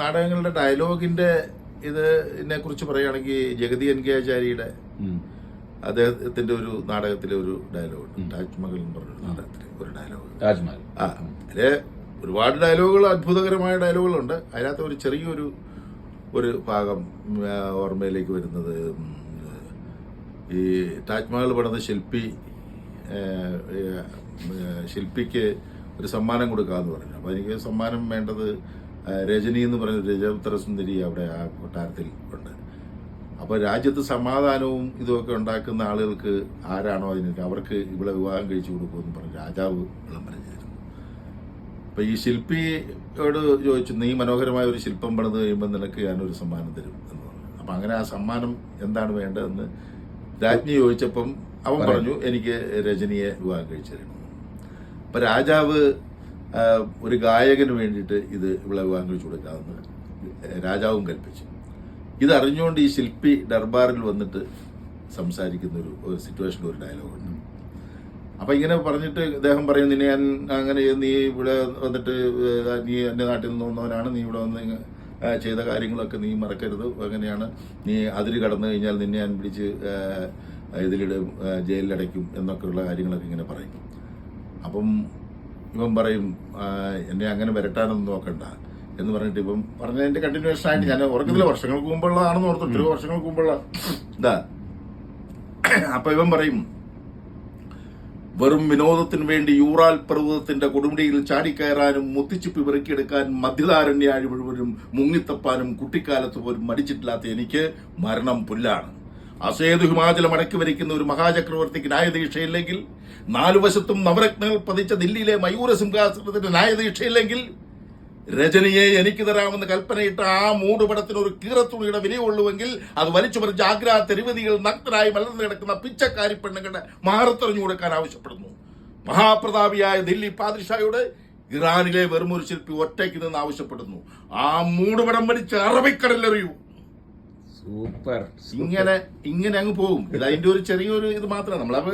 നാടകങ്ങളുടെ ഡയലോഗിന്റെ ഇതിനെ കുറിച്ച് പറയുകയാണെങ്കിൽ ജഗതി എൻ കെ ആചാര്യയുടെ അദ്ദേഹത്തിന്റെ ഒരു നാടകത്തിലെ ഒരു ഡയലോഗ് താജ്മഹൽ എന്ന് പറഞ്ഞ നാടകത്തിലെ ഒരു ഡയലോഗ്. താജ്മഹൽ. ആ അതിലെ ഒരുപാട് ഡയലോഗുകൾ അത്ഭുതകരമായ ഡയലോഗുകളുണ്ട്. അതിനകത്ത് ഒരു ചെറിയൊരു ഒരു ഭാഗം ഓർമ്മയിലേക്ക് വരുന്നത് ഈ താജ്മഹൽ പണിത ശില്പി ശില്പിക്ക് ഒരു സമ്മാനം കൊടുക്കാന്ന് പറഞ്ഞു. അപ്പൊ എനിക്ക് സമ്മാനം വേണ്ടത് രജനി എന്ന് പറയുന്ന ഒരു രജപുത്ര സുന്ദരി അവിടെ ആ കൊട്ടാരത്തിൽ ഉണ്ട്. അപ്പൊ രാജ്യത്ത് സമാധാനവും ഇതുമൊക്കെ ഉണ്ടാക്കുന്ന ആളുകൾക്ക് ആരാണോ അതിന് അവർക്ക് ഇവിടെ വിവാഹം കഴിച്ചു കൊടുക്കുമെന്ന് പറഞ്ഞ് രാജാവ് വിളംബരം ചെയ്തിരുന്നു. അപ്പൊ ഈ ശില്പിയോട് ചോദിച്ചു നീ മനോഹരമായ ഒരു ശില്പം പണിത് കഴിയുമ്പോൾ നിനക്ക് ഞാനൊരു സമ്മാനം തരും എന്ന് പറഞ്ഞു. അപ്പൊ അങ്ങനെ ആ സമ്മാനം എന്താണ് വേണ്ടതെന്ന് രാജ്ഞി ചോദിച്ചപ്പം അവൻ പറഞ്ഞു എനിക്ക് രജനിയെ വിവാഹം കഴിച്ചു തരണം. അപ്പൊ രാജാവ് ഒരു ഗായകന് വേണ്ടിയിട്ട് ഇത് ഇവിടെ വാങ്ങിച്ചു കൊടുക്കാമെന്ന് രാജാവും കൽപ്പിച്ചു. ഇത് അറിഞ്ഞുകൊണ്ട് ഈ ശില്പി ദർബാറിൽ വന്നിട്ട് സംസാരിക്കുന്ന ഒരു ഒരു ഒരു ഡയലോഗുണ്ട് അപ്പം ഇങ്ങനെ പറഞ്ഞിട്ട് അദ്ദേഹം പറയും നിന്നെ ഞാൻ അങ്ങനെ നീ ഇവിടെ വന്നിട്ട് നീ എന്റെ നാട്ടിൽ നിന്ന് വന്നവനാണ് നീ ഇവിടെ വന്ന് ചെയ്ത കാര്യങ്ങളൊക്കെ നീ മറക്കരുത്. അങ്ങനെയാണ് നീ അതിര് കടന്നു കഴിഞ്ഞാൽ നിന്നെ ഞാൻ പിടിച്ച് ഇതിലിടും ജയിലിലടയ്ക്കും എന്നൊക്കെയുള്ള കാര്യങ്ങളൊക്കെ ഇങ്ങനെ പറയും. അപ്പം ഇവൻ പറയും എന്നെ അങ്ങനെ വരട്ടാനൊന്നും നോക്കണ്ട. എന്ന് പറഞ്ഞിട്ട് ഇപ്പം പറഞ്ഞതിന്റെ കണ്ടിന്യൂഷൻ ആയിട്ട് ഞാൻ ഓർക്കുന്നില്ല. വർഷങ്ങൾക്ക് മുമ്പുള്ളതാണെന്ന് ഓർത്തു. ഒത്തിരി വർഷങ്ങൾക്ക് മുമ്പുള്ള ഇതാ അപ്പൊ ഇവൻ പറയും വെറും വിനോദത്തിന് വേണ്ടി യൂറാൽ പർവതത്തിന്റെ കൊടുമുടിയിൽ ചാടിക്കയറാനും മുത്തിച്ചിപ്പി പെറുക്കിയെടുക്കാൻ മധ്യധാരണ്യാഴി മുഴുവനും മുങ്ങിത്തപ്പാനും കുട്ടിക്കാലത്ത് പോലും മടിച്ചിട്ടില്ലാത്ത എനിക്ക് മരണം പുല്ലാണ്. അസേതു ഹിമാചലം അടക്കി വരയ്ക്കുന്ന ഒരു മഹാചക്രവർത്തിക്ക് ന്യായദീക്ഷയില്ലെങ്കിൽ നാലു വശത്തും നവരത്നങ്ങൾ പതിച്ച ദില്ലിയിലെ മയൂര സിംഹാസനത്തിന്റെ ന്യായദീക്ഷയില്ലെങ്കിൽ രജനിയെ എനിക്ക് തരാമെന്ന് കൽപ്പനയിട്ട ആ മൂടുപടത്തിന് ഒരു കീറത്തുണിയുടെ വിലയുള്ളൂവെങ്കിൽ അത് വലിച്ചു പറിച്ച് ആഗ്ര തെരുവതികൾ നഗ്നരായി മലർന്നു കിടക്കുന്ന പിച്ചക്കാരി പെണ്ണുങ്ങളുടെ മാറത്തെറിഞ്ഞു കൊടുക്കാൻ ആവശ്യപ്പെടുന്നു. മഹാപ്രതാപിയായ ദില്ലി പാദിഷായോട് ഇറാനിലെ വെറുമൊരു ശില്പി ഒറ്റയ്ക്ക് നിന്ന് ആവശ്യപ്പെടുന്നു. ആ മൂടുപടം വലിച്ച് അറബിക്കടലെറിയൂ സൂപ്പർ ഇങ്ങനെ ഇങ്ങനെ അങ്ങ് പോകും. ഇത് അതിന്റെ ഒരു ചെറിയൊരു ഇത് മാത്രമാണ്. നമ്മളപ്പോ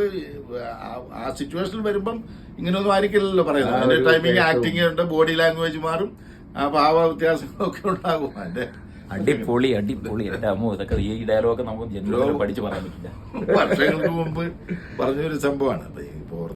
ആ- സിറ്റുവേഷനിൽ വരുമ്പം ഇങ്ങനെയൊന്നും ആയിരിക്കില്ലല്ലോ പറയുന്നത്. അതിന്റെ ടൈമിങ് ആക്ടിങ് ഉണ്ട് ബോഡി ലാംഗ്വേജ് മാറും ആ ഭാവ വ്യത്യാസങ്ങളൊക്കെ ഉണ്ടാകും. അതിന്റെ അടിപൊളി അടിപൊളി. എന്റെ അമ്മ ഇതൊക്കെ ഈ ഡയലോഗ് നമുക്ക് ജന്മം പഠിച്ചു പറയാൻ പറ്റില്ല. വർഷങ്ങൾക്ക് മുമ്പ് പറഞ്ഞൊരു സംഭവമാണ്. അപ്പൊ ഇപ്പൊ